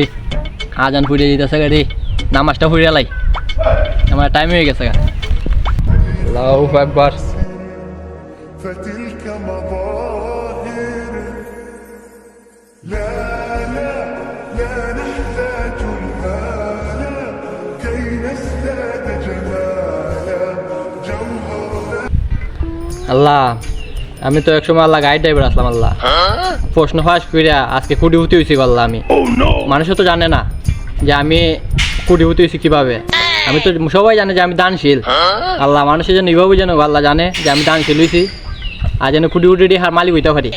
এ আজান ফুরিয়ে যেতেছে গাড়ি নামাজটা ফুরিয়ে লাই আমার টাইম হয়ে গেছে গা আল্লাহু আকবার فتلك مظاهر لا لا لا نحتاج المال كي نزداد جمالا جوهرنا আল্লাহ আমি তো একসময় আল্লাহ গাড়ি ড্রাইভার আসলাম আল্লাহ। প্রশ্ন ফাঁস করিয়া আজকে কুটিভূতি হয়েছি আল্লাহ আমি। মানুষও তো জানে না যে আমি কুটিভূতি হয়েছি কীভাবে। আমি তো সবাই জানে যে আমি দানশীল। আল্লাহ মানুষের জন্য এইভাবে যেন আল্লাহ জানে যে আমি দানশীল হয়েছি আর যেন কুটি উটি হার মালিক হইতে পারি।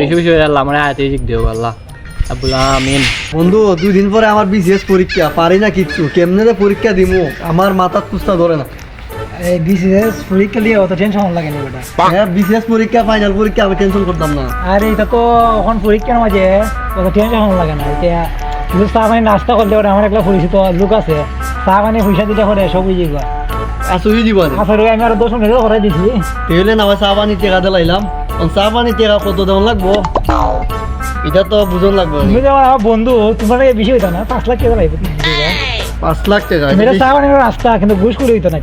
বেশি বেশি করে আল্লাহ আমার হাতে রিজিক দেবো আল্লাহ। আমিন। বন্ধু দুই দিন পরে আমার বিসিএস পরীক্ষা। পারি না কিচ্ছু। কেমনে যে পরীক্ষা দিমু? আমার মাথার কুস্তা ধরে না। এই বিসিএস পরীক্ষা দিয়ে অত টেনশন লাগে না বেটা। হ্যাঁ বিসিএস পরীক্ষা ফাইনাল পরীক্ষা আমি টেনশন করতাম না। আর এটা তো এখন পরীক্ষার মাঝে অত টেনশন লাগে না। এটা কিছু চা পানি নাস্তা করলে ওরা আমার একটা পরিচিত লোক আছে। চা পানি পয়সা দিতে করে সব বুঝি গা আসুই জীবনে আসলে আমি আর দশ মিনিট করে দিছি। তাহলে না চা পানি টেকা দিলাইলাম চা পানি টেকা কত দেওয়ান লাগবো? এটা তো বুঝন লাগবে তুমি আমার বন্ধু তোমার বেশি হইতো না পাঁচ লাখ টাকা লাগবে। পাঁচ লাখ টাকা। মেয়েটা চা পানির রাস্তা কিন্তু ঘুষ করে হইতো না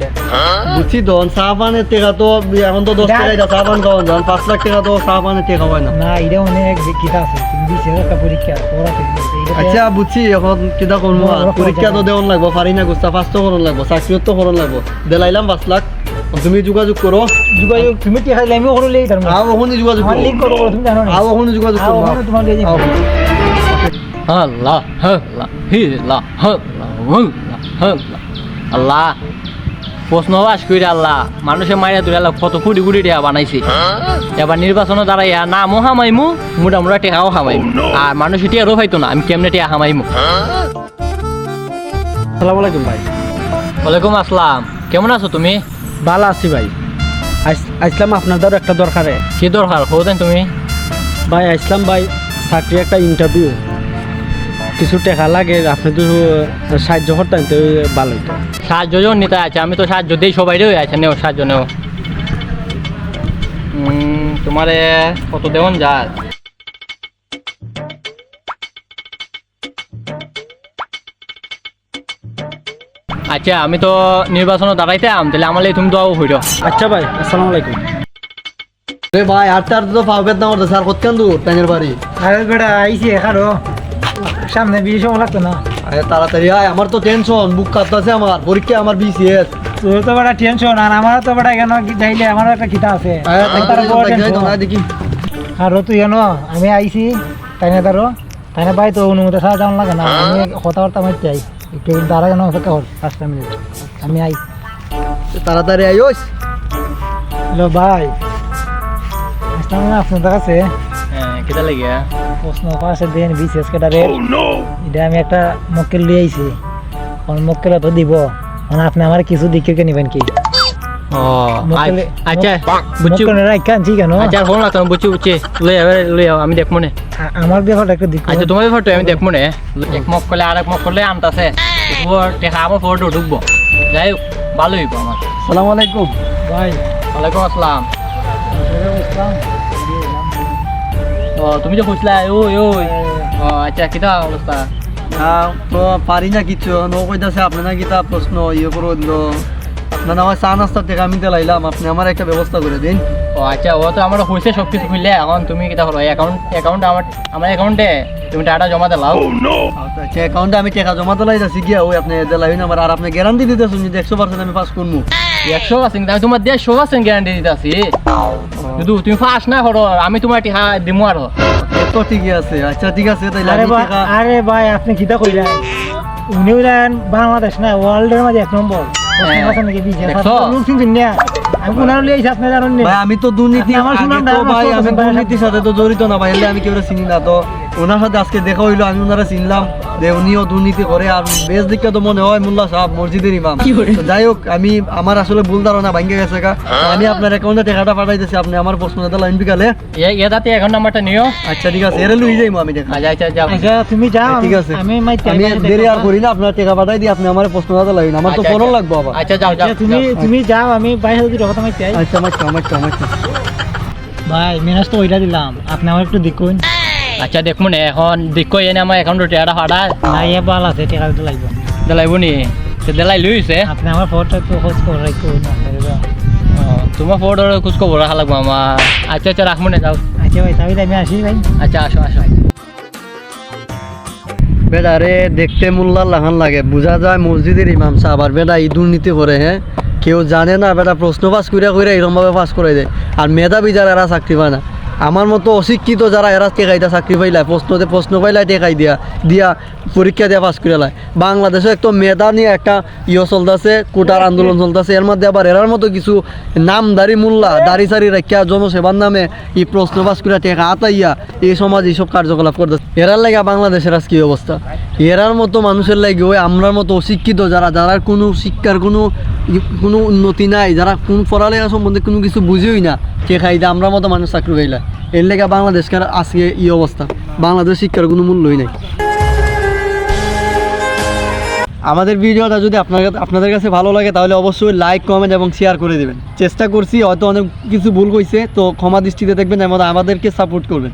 বুঝছি তো চা পানের টেকা তো এখন তো দশ টাকা চা পান খাওয়ান যান পাঁচ লাখ টাকা তো চা পানের টেকা হয় না। না এটা অনেক কিতা আছে তুমি পরীক্ষা ওরা ঠিক আছে। এটা তো- আচ্ছা বুঝছি এখন কিতা করব? পরীক্ষা তো দেওয়ান লাগবো পারি না গুস্তা ফার্স্ট তো করন লাগবো চাকরিও তো করন লাগবো। দিলাইলাম পাঁচ লাখ তুমি যোগাযোগ করো। যোগাযোগ তুমি টিকা দিলে আমিও করলে তার মানে। আও ওখানে যোগাযোগ করো। লিঙ্ক করব তুমি জানো না। আও ওখানে যোগাযোগ আও, করো। ওখানে তোমার দিয়ে। আল্লাহ আল্লাহ। হিল্লাহ আল্লাহ আল্লাহ আল্লাহ আল্লাহ। প্রশ্ন বাস করে আল্লাহ মানুষের মাইরা তুলে আল্লাহ কত কুড়ি কুড়ি টাকা বানাইছে। এবার নির্বাচনে দাঁড়াইয়া নামও হামাইমু মোটামুটা টেকাও হামাইমু। আর মানুষ টিয়ারও পাইতো না আমি কেমনে টিয়া হামাইমু? আসসালামু আলাইকুম ভাই। ওয়ালাইকুম আসসালাম। কেমন আছো তুমি? ভালো আছি ভাই। আইস- আইসলাম আপনাদের একটা দরকারে। কি দরকার? হোদেন তুমি। ভাই আইসলাম ভাই চাকরি একটা ইন্টারভিউ কিছু টাকা লাগে আপনি তো সাহায্য করতেন তো ভালো হইতো। সাহায্য জন নিতে আছে আমি তো সাহায্য দিই সবাই আছে নেও সাহায্য নেও। উম, তোমারে কত দেওয়ান যায় আচ্ছা আমি তো নির্বাচনে দাঁড়াইতাম তাহলে আমার লাগে তুমি তো হইল আচ্ছা ভাই আসসালামু আলাইকুম। রে ভাই আর তার তো দাম করতে স্যার কতক্ষণ দূর টাইনের বাড়ি? আরে বেটা আইসি এখানো সামনে বিয়ে সময় লাগতো না। আরে তাড়াতাড়ি আয় আমার তো টেনশন বুক কাঁপতেছে আমার পরীক্ষা আমার বিসিএস তোর তো বেটা টেনশন আর আমার তো বেটা কেন যাইলে আমার একটা কিতা আছে। বড়। দেখি। আর তুই জানো আমি আইসি তাই না তারও? তাই না ভাই তো অনুমতি ছাড়া যাওয়ার লাগে না। আমি কথাবার্তা মারতে আই। একটু দাঁড়া কেন অপেক্ষা কর পাঁচটা মিনিট আমি আই। তাড়াতাড়ি আইস হ্যালো ভাই। আসলাম না আপনাদের কাছে। কেটা লাগিয়া প্রশ্ন পাশে দেন বিশেষ কেটারে এটা আমি একটা মক্কেল লিয়ে আইছি কারণ মক্কেল তো দিব। মানে আপনি আমার কিছু দিকে নেবেন কি? ও আচ্ছা বুঝছি? মক্কেল রাখা আনছি কেন? আচ্ছা ফোন লাগতাম বুঝছি বুঝছি। লই যাবে লই যাও আমি দেখব না? আমার ব্যাপারটা একটু দিক আচ্ছা তোমার ফটো আমি দেখব না? এক মক করলে আর এক মক করলে আনতাছে উপর দেখা আমার ফটো ঢুকবো। যাই হোক ভালো হইব আমার সালাম আলাইকুম। ভাই ওয়ালাইকুম আসসালাম। ও তুমি যে খুঁজলা ওই ওই। ও আচ্ছা কিতা অবস্থা? তো পারি না কিছু নো কইতাছে আপনি না কিতা প্রশ্ন ইয়ে করে দিল। আপনার আমার চা নাস্তার থেকে আমি দিলাইলাম আপনি আমার একটা ব্যবস্থা করে দিন। ও আচ্ছা ও তো আমার হয়েছে সব কিছু খুললে এখন তুমি কিতা করো অ্যাকাউন্ট অ্যাকাউন্ট আমার আমার অ্যাকাউন্টে তুমি টাকাটা জমা দিলাও আচ্ছা অ্যাকাউন্টে আমি টাকা জমা দিলাই যাচ্ছি গিয়া ওই আপনি দিলাইন আমার আর আপনি গ্যারান্টি দিতেছেন যদি একশো পার্সেন্ট আমি পাস করব একশো পার্সেন্ট আমি তোমার দেড়শো পার্সেন্ট গ্যারান্টি দিতেছি। শুধু তুমি ফার্স্ট না করো আমি তোমার টিকা দিমু আরও তো ঠিকই আছে আচ্ছা ঠিক আছে তাই আরে ভাই আরে ভাই আপনি কইলেন বাংলাদেশ না ওয়ার্ল্ডের মাঝে এক নম্বর আমি কোনার লিয়ে আইছি আপনি ভাই আমি তো দুর্নীতি আমার ভাই আমি দুর্নীতির সাথে তো জড়িত না ভাই আমি কেউ চিনি না তো ওনার সাথে আজকে দেখা হইল আমি ওনারা চিনলাম। যে উনিও দুর্নীতি করে আর বেশ দিকটা তো মনে হয় মোল্লা সাহেব মসজিদের ইমাম। যাই হোক আমি আমার আসলে ভুল ধারণা ভাঙ্গে গেছে আমি আপনার অ্যাকাউন্টে টাকাটা পাঠাইতেছি আপনি আমার প্রশ্ন লাইন বিকালে এ দাতে অ্যাকাউন্ট নাম্বারটা নিও। আচ্ছা ঠিক আছে এর লুই যাইমু আমি আচ্ছা আচ্ছা যাও। আচ্ছা তুমি যাও ঠিক আছে। আমি আমি দেরি আর করি না আপনার টাকা পাঠাই দিই আপনি আমার প্রশ্ন দাদা লাগেন আমার তো ফোনও আচ্ছা। লাগবো আবার। আচ্ছা যাও যাও। তুমি তুমি যাও আমি বাইরে যদি কথা মাইতে আচ্ছা আমার আমার আমার ভাই মেনাজ তো ওইটা দিলাম। আপনি আমার একটু দেখুন। আচ্ছা দেখব না এখন দেখো এনে আমার অ্যাকাউন্টে টেয়াটা ফাটা না ইয়ে ভালো আছে টাকা দিতে লাগবে। দেলাইব নি? সে দেলাই লইছে আপনি আমার ফটোটা একটু খোঁজ করে রাখুন তোমার ফটো খোঁজ খবর রাখা লাগবো আমার আচ্ছা আচ্ছা রাখব না যাও আচ্ছা ভাই তাহলে আমি আসি ভাই। আচ্ছা আসো আসো বেটা রে দেখতে মোল্লার লাহান লাগে। বোঝা যায় মসজিদের ইমাম সাহেব আর বেটা এই দুর্নীতি করে হ্যাঁ কেউ জানে না বেটা প্রশ্ন পাস কইরা কইরা এরমভাবে পাস করে দেয় আর মেধাবী যারা এরা চাকরি পায় না। আমার মতো অশিক্ষিত যারা এরা টেকাইটা চাকরি পাইলা প্রশ্নতে প্রশ্ন পাইলা টেকাই দিয়া দিয়া পরীক্ষা দিয়া পাস করে লাই বাংলাদেশে একটু মেধা নিয়ে একটা ইয়ে চলতেছে, কোটার আন্দোলন চলতেছে, এর মধ্যে আবার এরার মতো কিছু নামদারি মোল্লা, দাড়ি সারি রাখিয়া জনসেবার নামে এই প্রশ্ন পাস করে টেকা আতাইয়া এই সমাজ এইসব কার্যকলাপ করতেছে। এরার লাগে বাংলাদেশের আজ কি অবস্থা। এরার মতো মানুষের লাগে ওই আমরার মতো অশিক্ষিত যারা যারা কোনো শিক্ষার কোনো কোনো উন্নতি নাই, যারা কোন পড়ালেখা সম্বন্ধে কোনো কিছু বুঝেই না কে খাইতে আমরা মতো মানুষ চাকরি পাইলা এর লেগে বাংলাদেশকার আজকে ই অবস্থা। বাংলাদেশ শিক্ষার কোনো মূল্যই নাই। আমাদের ভিডিওটা যদি আপনার আপনাদের কাছে ভালো লাগে, তাহলে অবশ্যই লাইক কমেন্ট এবং শেয়ার করে দেবেন। চেষ্টা করছি, হয়তো অনেক কিছু ভুল হয়েছে তো ক্ষমা দৃষ্টিতে দেখবেন আমাদেরকে সাপোর্ট করবেন।